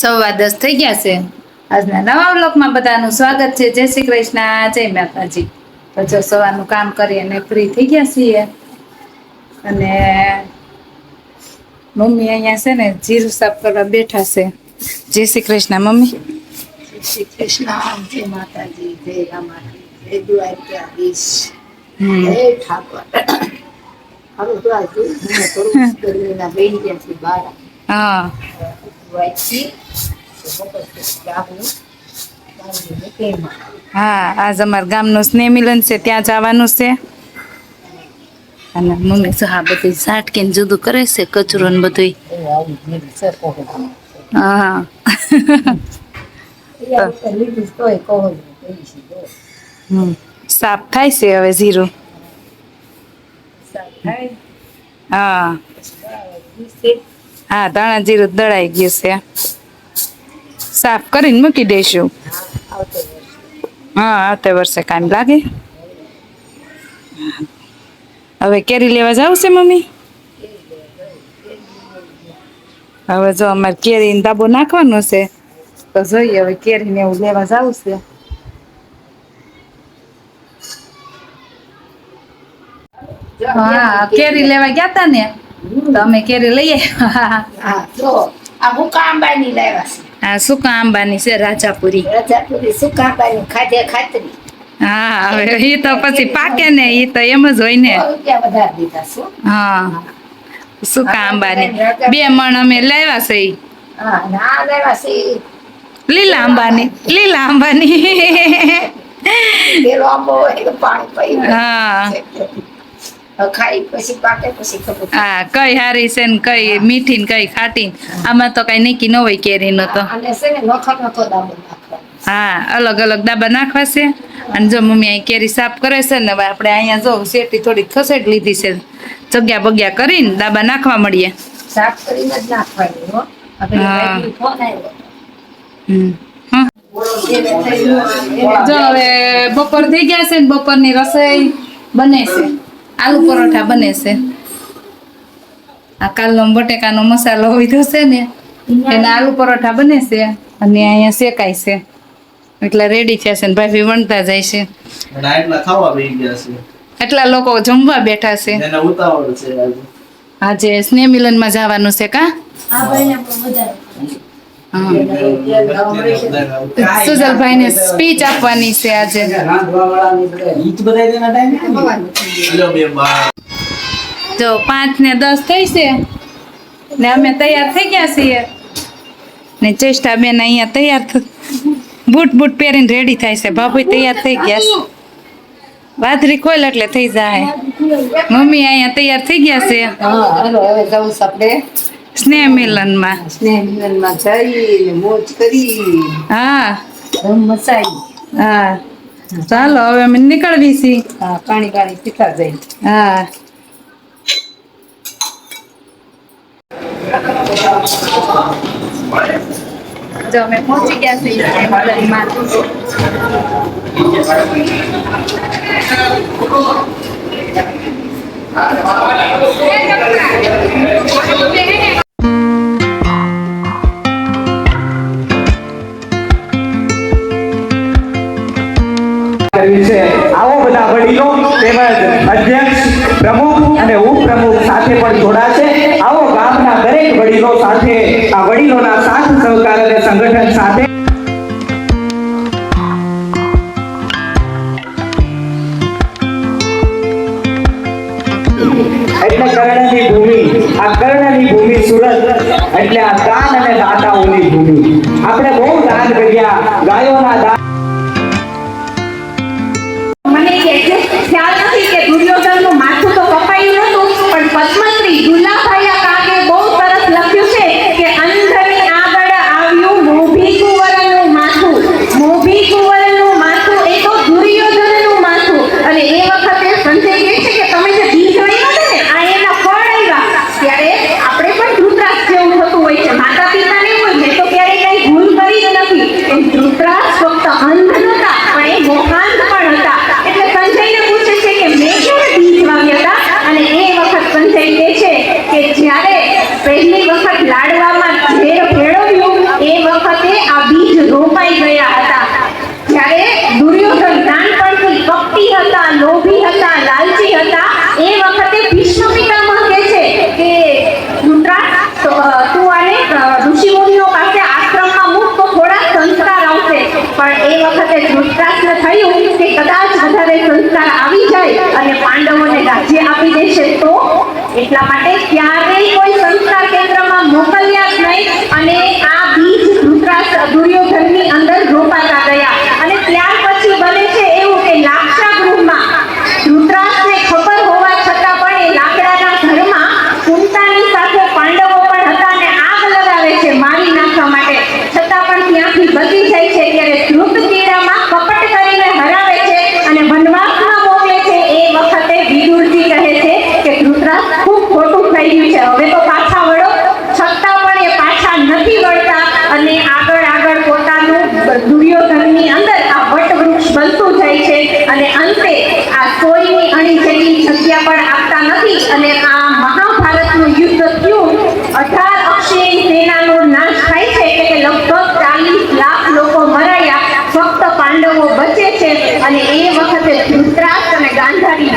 સવા દસ થઈ ગયા છે. આજના નવા બ્લોકમાં બધાનું સ્વાગત છે. જય શ્રી કૃષ્ણ. જય માતાજી. તો જો સવારનું કામ કરી અને ફ્રી થઈ ગયા છીએ. અને મમ્મી અહીંયા છે ને જીરું સાફ કરવા બેઠા છે. જય શ્રી કૃષ્ણ મમ્મી. શ્રી કૃષ્ણ. જય માતાજી. જય રામાજી જય દ્વારકાધીશ. જય ઠાકોર. હારું તો આજે હું. હા આજ અમારા ગામનું સ્નેહ મિલન છે ત્યાં જવાનું છે. અને મમ્મી તો હા બધું ઝાટકીને જુદું કરે છે કચરો ને બધું હા. સાફ થાય છે હવે જીરું હા. હા, ધાણા જીરું દળાઈ ગયું છે. સાફ કરીને મૂકી દઈશું હા, આવતો વર્ષે કામ લાગે. હવે કેરી લેવા જાવ છે, મમ્મી? હવે જો અમારે કેરી દાબો નાખવાનો છે, તો જોઈએ હવે કેરી ને એવું લેવા જાવ છે. હા, કેરી લેવા ગયા તા ને? તો અમે કેરી લઈએ હા જો આ લાવ્યા છે. સુકા રાજાપુરી. રજાપુરી સુકા આંબાની ખાધે ખાતરી. હા હવે એ તો પછી પાકે ને એ તો એમ જ હોય ને. હા સુકા અંબાની બે મણ અમે લાવ્યા છે લીલા અંબાની લીલા પી હા. ખાઈ પછી પાકે પછી ખબર હા કઈ હારી છે ને કઈ મીઠી ને કઈ ખાટી આમાં તો કઈ નીકી ન હોય કેરી નો તો. આને છે ને નોખો નોખો દાબો હા અલગ અલગ દાબા નાખવા છે. અને જો મમ્મી અહીં કેરી સાફ કરે છે ને હવે આપણે અહીંયા જો શેટી થોડીક ખસેડ લીધી છે. જગ્યા બગ્યા કરીને દાબા નાખવા મળીએ. સાફ કરીને જ નાખવાની હો. આપણે ફોન આવ્યો. હમ. જો હવે બપોર થઈ ગયા છે ને બપોરની રસોઈ બને છે. આલુ પરોઠા બને છે. આ કાલનો બટેકાનો મસાલો હોય છે ને એના આલુ પરોઠા બને છે અને અહીંયા શેકાય છે. એટલે રેડી થયા છે ને ભાભી વણતા જાય છે. એટલા લોકો જમવા બેઠા છે. એને ઉતાવળ છે આજે. આજે સ્નેહ મિલનમાં જવાનું છે કા? આ ભાઈને પણ મજા હા સુજલભાઈ ને સ્પીચ આપવાની છે આજે જો પાંચ ને દસ થઈ છે. ને અમે તૈયાર થઈ ગયા છીએ. ને ચેષ્ટા બેન અહીંયા તૈયાર બુટ બૂટ બૂટ પહેરીને રેડી થાય છે. બાપુ તૈયાર થઈ ગયા છે. બાજરી ખોલ એટલે થઈ જાય. મમ્મી અહીંયા તૈયાર થઈ ગયા છે. હા હવે જવું આપણે. સ્નેહ મિલનમાં સ્નેહ મિલનમાં જઈ મોજ કરી. હા. રમ મચાઈ. હા. ચાલો હવે અમે નીકળવી છી. હા પાણી પાણી પીતા જઈ હા. જો અમે પહોંચી ગયા છીએ સ્નેહ મિલનમાં કરવી વડીલો સાથે, આ વડીલોના સાથ સહકાર અને સંગઠન સાથે એટલે ભૂમિ, આ કર્ણની ભૂમિ સુરત, એટલે આ દાન અને દાતાઓની ભૂમિ. આપણે બહુ દાન કર્યા, ગાયોના દાન ઋષિ પાસે આશ્રમમાં મુખ થોડા સંસ્કાર આવશે. પણ એ વખતે ધૃતરાષ્ટ્ર થયું કે કદાચ વધારે સંસ્કાર આવી જાય અને પાંડવોને રાજ્ય આપી દેશે તો? એટલા માટે ક્યારેય કોઈ સંસ્કાર કેન્દ્રમાં મોકલ્યા જ નહીં અને આ બી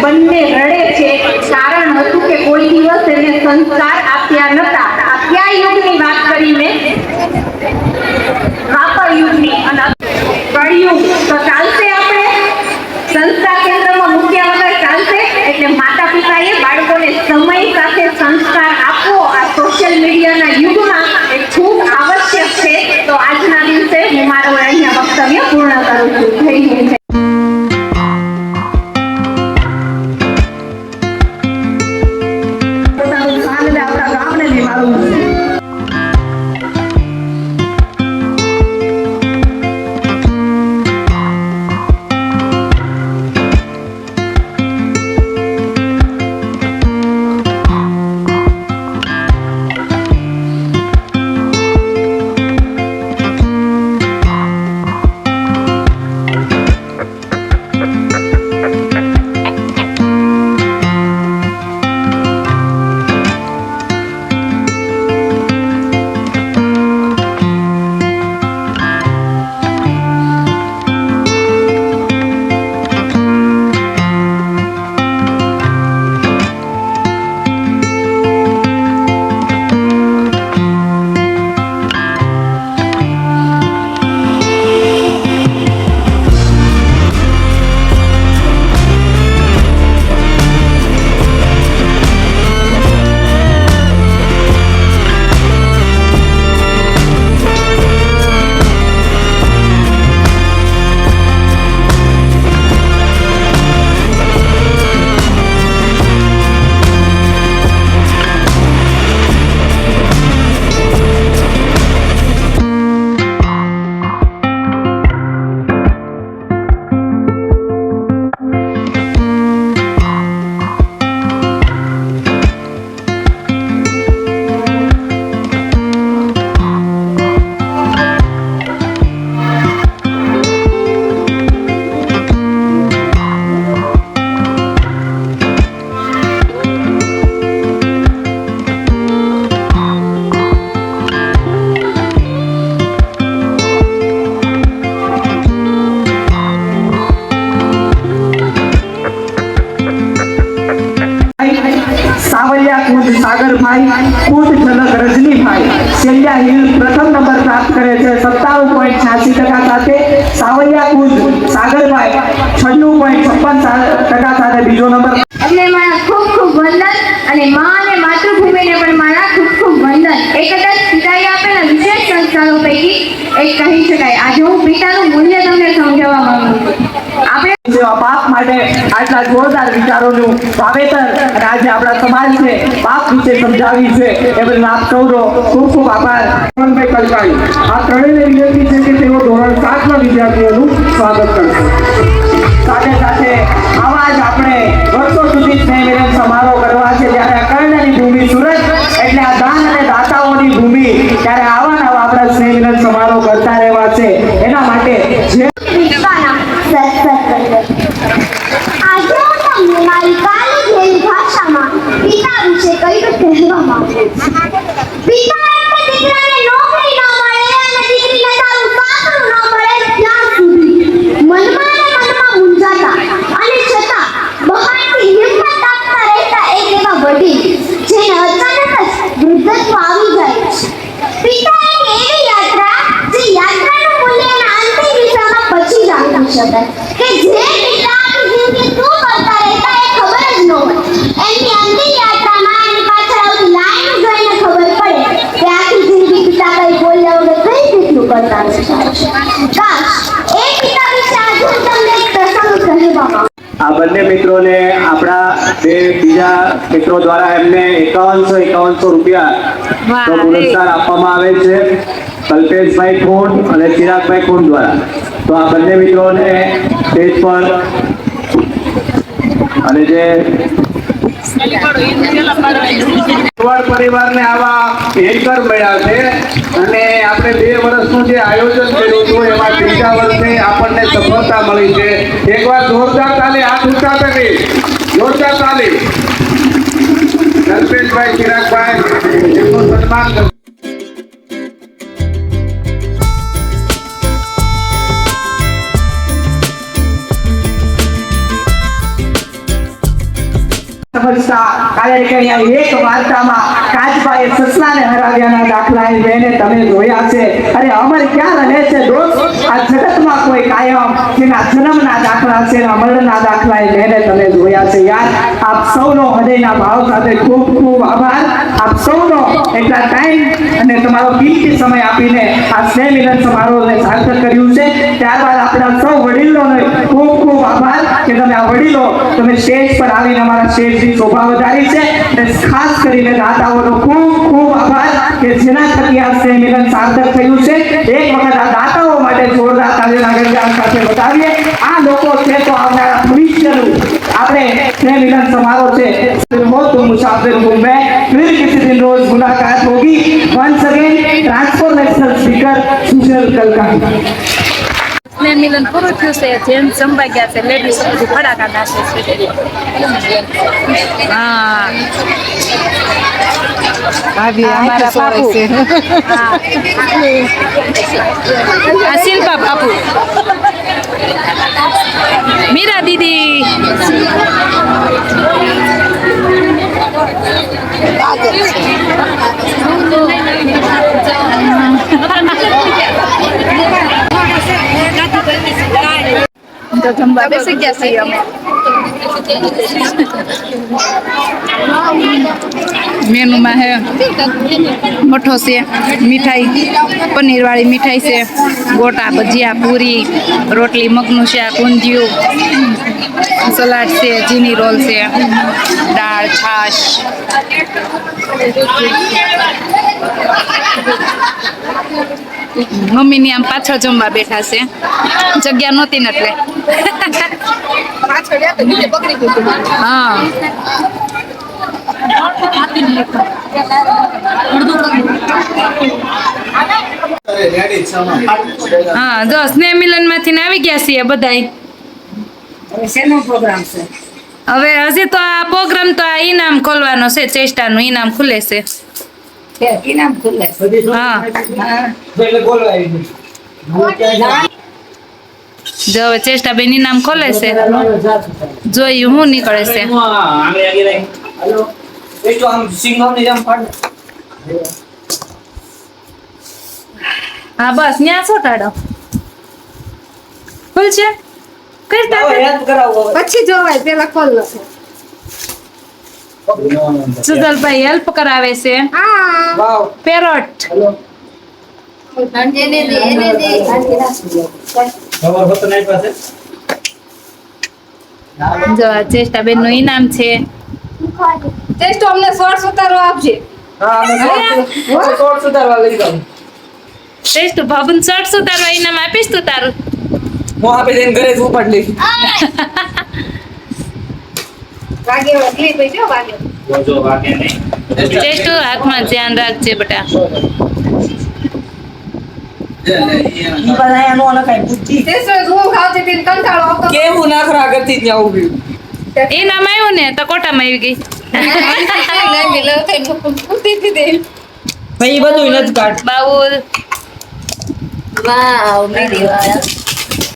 બંને રડે છે. કારણ હતું કે કોઈ દિવસ એને સંસ્કાર આપ્યા નથી ખુદ સાથે બીજો નંબર એટલે મારા ખૂબ ખૂબ વંદન અને મા અને માતૃભૂમિને પણ મારા ખૂબ ખૂબ વંદન. એ કદાચ પિતાએ આપેલા વિશેષ સંસ્કારો પૈકી એક કહી શકાય. આજે હું પિતાનું મૂલ્ય તમને સમજાવવા માંગુ છું. આપણે જેવા પાપ માટે આટલા જોરદાર વિચારોનું વાવેતર અને આપણા સમાજ છે પાપ વિશે સમજાવી છે એ બદલ આપ સૌનો ખૂબ ખૂબ આભાર. કલ્પાણી આ ત્રણેય વિનંતી છે કે તેઓ ધોરણ સાતના વિદ્યાર્થીઓ 发的等 આ બંને મિત્રોને આપણા બે બીજા મિત્રો દ્વારા એમને એકાવનસો એકાવનસો રૂપિયા પુરસ્કાર આપવામાં આવે છે. કલ્પેશભાઈ ખોંડ અને ચિરાગભાઈ ખોંડ દ્વારા. તો આ બંને મિત્રોને સ્ટેજ પર અને જે પરિવારને આવા એન્કર મળ્યા છે અને આપણે બે વર્ષનું જે આયોજન કર્યું હતું, એમાં ત્રીજા વર્ષે આપણને સફળતા મળી છે. એકવાર જોરદાર તાલી હાથ ઊંચા કરી જોરદાર તાલી. કલ્પેશભાઈ ચિરાગભાઈ, એમનું સન્માન સમજતા કારણ એક વાર્તામાં કાચબાએ સસલાને હરાવ્યાના દાખલા એ બેને તમે જોયા છે. અરે અમર ક્યાં રહે છે દોસ્ત? આ જગતમાં કોઈ કાયમ જેના જન્મના દાખલા છે એના મરણના દાખલા એ બેને તમે જોયા છે. યાર, આપ સૌનો હૃદયના ભાવ સાથે ખૂબ ખૂબ આભાર. આપ સૌનો એટલા ટાઈમ અને તમારો કિંમતી સમય આપીને આ સ્નેહ મિલન સમારોહને સાર્થક કર્યું છે. ત્યારબાદ આપણા સૌ વડીલોનો ખૂબ ખૂબ આભાર કે તમે આ વડીલો તમે સ્ટેજ પર આવીને અમારા ની શોભા વધારી છે અને ખાસ કરીને દાતાઓનો ખૂબ ખૂબ આભાર કે જેના થકી આ સ્નેહ મિલન સાર્થક થયું છે. એક વખત આ દાતાઓ માટે જોરદાર તાલીના ગરજાન સાથે બતાવીએ. આ લોકો છે તો આવનારા ભવિષ્યનું આપણે સ્નેહ મિલન સમારોહ છે. હો તો મુસાફિર હું મેં ફિર કિસી દિન રોજ મુલાકાત હોગી. Once again transformational speaker Sujal Kalkani સ્નેહ મિલન પૂરું થયું છે જેમ સંભાઈ ગયા છે લેડીઝ બધું ફડાકા નાખે છે હા અમારા બાપુ હા. આ શિલ્પા બાપુ મીરા દીદી તો જમવા બેસી ગયા છીએ અમે. મેનુમાં હે મઠો છે મીઠાઈ પનીર વાળી મીઠાઈ છે ગોટા ભજીયા પૂરી રોટલી મગનું શાક ઊંધિયું સલાડ છે ચીની રોલ છે દાળ છાશ. મમ્મીની આમ પાછળ જમવા બેઠા છે. જગ્યા નહોતી ને એટલે. હા. હા જો સ્નેહ મિલનમાંથી આવી ગયા છીએ બધાય. હવે હજી તો આ પ્રોગ્રામ તો આ ઇનામ ખોલવાનો છે ચેષ્ટાનું ઇનામ ખુલે છે. હા. જો હવે ચેષ્ટા બેન ઇનામ ખોલે છે. જોઈ હું નીકળે છે. હા બસ ન્યા છો ટાડો ખુલ છે પછી જોવાય પેલા ખોલ લો સુજલભાઈ હેલ્પ કરાવે છે પેરોટ જો આ ચેષ્ટા બેનનું ઇનામ છે. ચેષ્ટો અમને સોર્સ ઉતારો આપજે. ચેષ્ટ ભાભન શર્ટ સુતારવા ઇનામ આપીશ તું તારું? વાગે વાગલી ભાઈ જો વાગે ચેષ્ટ હાથમાં ધ્યાન રાખજે જો વાગે. જો વાગે નહીં. ટેસ્ટ હાથમાં ધ્યાન રાખજે કેવું નાખરા કરતી આવ્યું ને તો કોટામાં આવી ગઈ. ભાઈ બધું નથી કાઢ. બાઉલ.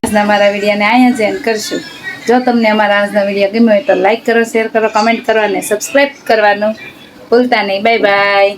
આજના મારા વિડીયોને અહીંયા જ end કરશું. જો તમને અમારા આજના વીડિયો ગમ્યો હોય તો લાઈક કરો શેર કરો કમેન્ટ કરો અને સબસ્ક્રાઈબ કરવાનું ભૂલતા નહીં. Bye bye